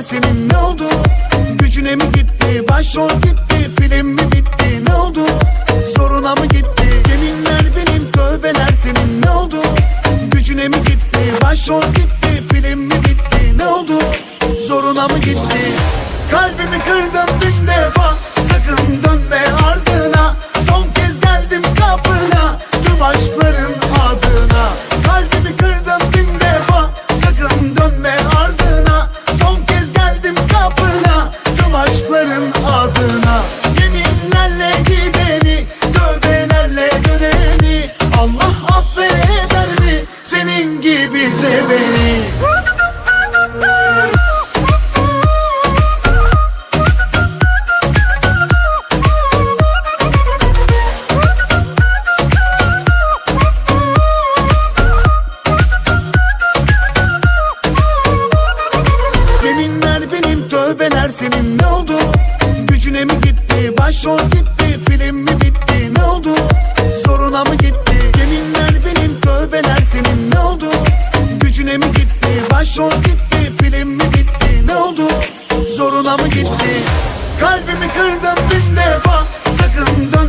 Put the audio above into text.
senin ne oldu? Gücüne mi gitti? Başrol gitti. Film mi bitti? Ne oldu? Zoruna mı gitti? Yeminler benim tövbeler senin ne oldu? Gücüne mi gitti? Başrol gitti. Film mi bitti? Ne oldu? Zoruna mı gitti? Kalbimi kırdın bin defa Senin gibi seveni. Benim tövbeler senin. Ne oldu? Gücüne mi gitti? Başrol gitti. Film mi bitti? Ne oldu? Zoruna mı gitti gitti başrol gitti film mi bitti? Ne oldu? Zoruna mı gitti? Kalbimi kırdın bin defa. Sakın dönme